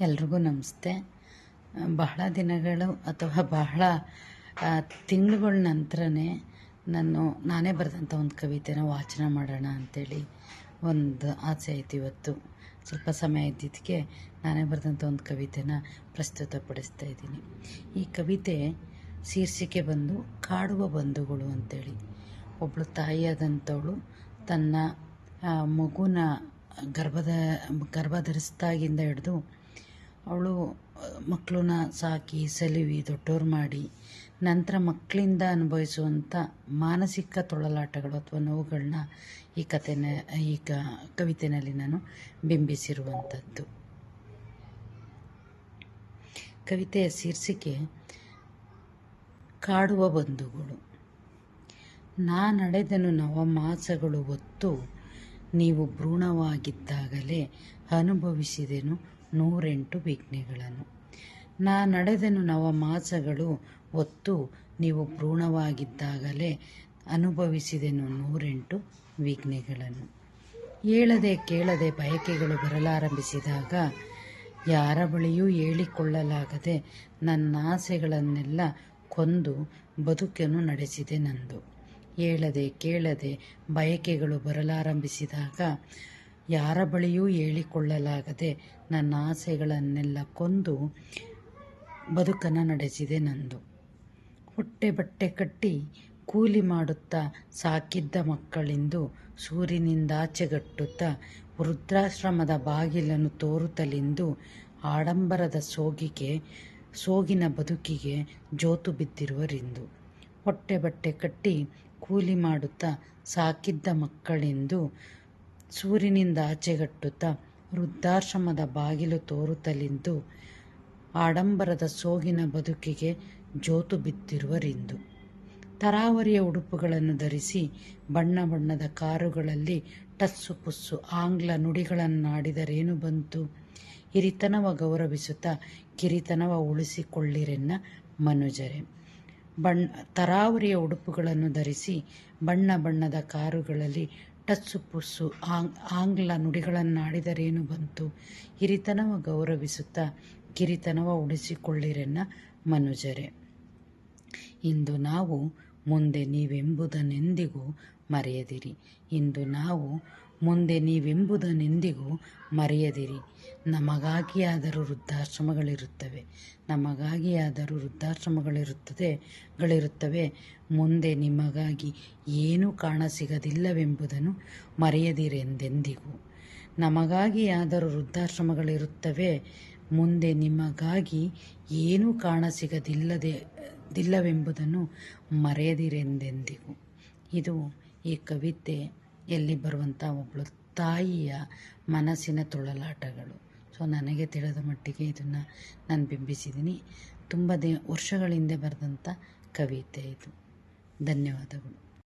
ಎಲ್ರಿಗೂ ನಮಸ್ತೆ. ಬಹಳ ದಿನಗಳು ಅಥವಾ ಬಹಳ ತಿಂಗಳುಗಳ ನಂತರನೇ ನಾನು, ನಾನೇ ಬರೆದಂಥ ಒಂದು ಕವಿತೆನ ವಾಚನ ಮಾಡೋಣ ಅಂಥೇಳಿ ಒಂದು ಆಸೆ ಐತಿ ಇವತ್ತು. ಸ್ವಲ್ಪ ಸಮಯ ಇದ್ದಿದ್ದಕ್ಕೆ ನಾನೇ ಬರೆದಂಥ ಒಂದು ಕವಿತೆನ ಪ್ರಸ್ತುತಪಡಿಸ್ತಾ ಇದ್ದೀನಿ. ಈ ಕವಿತೆ ಶೀರ್ಷಿಕೆ ಬಂದು, ಕಾಡುವ ಬಂಧುಗಳು ಅಂತೇಳಿ. ಒಬ್ಬಳು ತಾಯಿಯಾದಂಥವಳು ತನ್ನ ಮಗುನ ಗರ್ಭದ ಗರ್ಭ ಧರಿಸ್ದಾಗಿಂದ ಹಿಡಿದು ಅವಳು ಮಕ್ಕಳನ್ನ ಸಾಕಿ, ಸಲಿವಿ ದೊಡ್ಡವ್ರು ಮಾಡಿ, ನಂತರ ಮಕ್ಕಳಿಂದ ಅನುಭವಿಸುವಂಥ ಮಾನಸಿಕ ತೊಳಲಾಟಗಳು ಅಥವಾ ನೋವುಗಳನ್ನ ಈ ಕಥೆನ ಈ ಕ, ಕವಿತೆನಲ್ಲಿ ನಾನು ಬಿಂಬಿಸಿರುವಂಥದ್ದು. ಕವಿತೆಯ ಶೀರ್ಷಿಕೆ, ಕಾಡುವ ಬಂಧುಗಳು. ನಾ ನಡೆದನು ನವಮಾಸಗಳು ಹೊತ್ತು, ನೀವು ಭ್ರೂಣವಾಗಿದ್ದಾಗಲೇ ಅನುಭವಿಸಿದೆನು ನೂರೆಂಟು ವಿಘ್ನೆಗಳನ್ನು. ನಾ ನಡೆದನು ನವಮಾಸಗಳು ಹೊತ್ತು ನೀವು ಭ್ರೂಣವಾಗಿದ್ದಾಗಲೇ ಅನುಭವಿಸಿದೆನು ನೂರೆಂಟು ವಿಘ್ನೆಗಳನ್ನು. ಹೇಳದೆ ಕೇಳದೆ ಬಯಕೆಗಳು ಬರಲಾರಂಭಿಸಿದಾಗ ಯಾರ ಬಳಿಯೂ ಹೇಳಿಕೊಳ್ಳಲಾಗದೆ ನನ್ನ ಆಸೆಗಳನ್ನೆಲ್ಲ ಕೊಂದು ಬದುಕನ್ನು ನಡೆಸಿದೆ ನಂದು. ಹೇಳದೆ ಕೇಳದೆ ಬಯಕೆಗಳು ಬರಲಾರಂಭಿಸಿದಾಗ ಯಾರ ಬಳಿಯೂ ಹೇಳಿಕೊಳ್ಳಲಾಗದೆ ನನ್ನ ಆಸೆಗಳನ್ನೆಲ್ಲ ಕೊಂದು ಬದುಕನ್ನು ನಡೆಸಿದೆ ನಂದು. ಹೊಟ್ಟೆ ಬಟ್ಟೆ ಕಟ್ಟಿ ಕೂಲಿ ಮಾಡುತ್ತಾ ಸಾಕಿದ್ದ ಮಕ್ಕಳಿಂದು ಸೂರಿನಿಂದಾಚೆಗಟ್ಟುತ್ತಾ ವೃದ್ಧಾಶ್ರಮದ ಬಾಗಿಲನ್ನು ತೋರುತ್ತಲಿಂದು ಆಡಂಬರದ ಸೋಗಿಗೆ, ಸೋಗಿನ ಬದುಕಿಗೆ ಜೋತು ಬಿದ್ದಿರುವರಿಂದು ಹೊಟ್ಟೆ ಬಟ್ಟೆ ಕಟ್ಟಿ ಕೂಲಿ ಮಾಡುತ್ತಾ ಸಾಕಿದ್ದ ಮಕ್ಕಳೆಂದು ಸೂರಿನಿಂದ ಆಚೆಗಟ್ಟುತ್ತಾ ವೃದ್ಧಾಶ್ರಮದ ಬಾಗಿಲು ತೋರುತ್ತಲಿಂದು ಆಡಂಬರದ ಸೋಗಿನ ಬದುಕಿಗೆ ಜೋತು ಬಿದ್ದಿರುವರಿಂದು ತರಾವರಿಯ ಉಡುಪುಗಳನ್ನು ಧರಿಸಿ ಬಣ್ಣ ಬಣ್ಣದ ಕಾರುಗಳಲ್ಲಿ ಟಸ್ಸು ಪುಸ್ಸು ಆಂಗ್ಲ ನುಡಿಗಳನ್ನಾಡಿದರೇನು ಬಂತು. ಹಿರಿತನವ ಗೌರವಿಸುತ್ತಾ ಕಿರಿತನವ ಉಳಿಸಿಕೊಳ್ಳಿರೆನ್ನ ಮನುಜರೆ. ಬಣ್ಣ, ತರಾವರಿಯ ಉಡುಪುಗಳನ್ನು ಧರಿಸಿ ಬಣ್ಣ ಬಣ್ಣದ ಕಾರುಗಳಲ್ಲಿ ಟಸ್ಸು ಪುಸ್ಸು ಆಂಗ್ ಆಂಗ್ಲ ನುಡಿಗಳನ್ನಾಡಿದರೇನು ಬಂತು? ಹಿರಿತನವ ಗೌರವಿಸುತ್ತಾ ಕಿರಿತನವ ಉಳಿಸಿಕೊಳ್ಳಿರೆನ್ನ ಮನುಜರೆ. ಇಂದು ನಾವು ಮುಂದೆ ನೀವೆಂಬುದನ್ನೆಂದಿಗೂ ಮರೆಯದಿರಿ. ಇಂದು ನಾವು ಮುಂದೆ ನೀವೆಂಬುದನ್ನೆಂದಿಗೂ ಮರೆಯದಿರಿ. ನಮಗಾಗಿಯಾದರೂ ವೃದ್ಧಾಶ್ರಮಗಳಿರುತ್ತವೆ. ನಮಗಾಗಿಯಾದರೂ ವೃದ್ಧಾಶ್ರಮಗಳಿರುತ್ತದೆ ಗಳಿರುತ್ತವೆ ಮುಂದೆ ನಿಮಗಾಗಿ ಏನೂ ಕಾಣಸಿಗದಿಲ್ಲವೆಂಬುದನ್ನು ಮರೆಯದಿರೆಂದೆಂದಿಗೂ. ನಮಗಾಗಿಯಾದರೂ ವೃದ್ಧಾಶ್ರಮಗಳಿರುತ್ತವೆ. ಮುಂದೆ ನಿಮಗಾಗಿ ಏನೂ ಕಾಣಸಿಗದಿಲ್ಲದೆ ದಿಲ್ಲವೆಂಬುದನ್ನು ಮರೆಯದಿರೆಂದೆಂದಿಗೂ. ಇದು ಈ ಕವಿತೆಯಲ್ಲಿ ಬರುವಂಥ ಒಬ್ಬಳು ತಾಯಿಯ ಮನಸ್ಸಿನ ತುಳಲಾಟಗಳು. ಸೊ ನನಗೆ ತಿಳಿದ ಮಟ್ಟಿಗೆ ಇದನ್ನು ನಾನು ಬಿಂಬಿಸಿದ್ದೀನಿ ತುಂಬ ದೇ ವರ್ಷಗಳ ಹಿಂದೆ ಬರೆದಂಥ ಕವಿತೆ ಇದು. ಧನ್ಯವಾದಗಳು.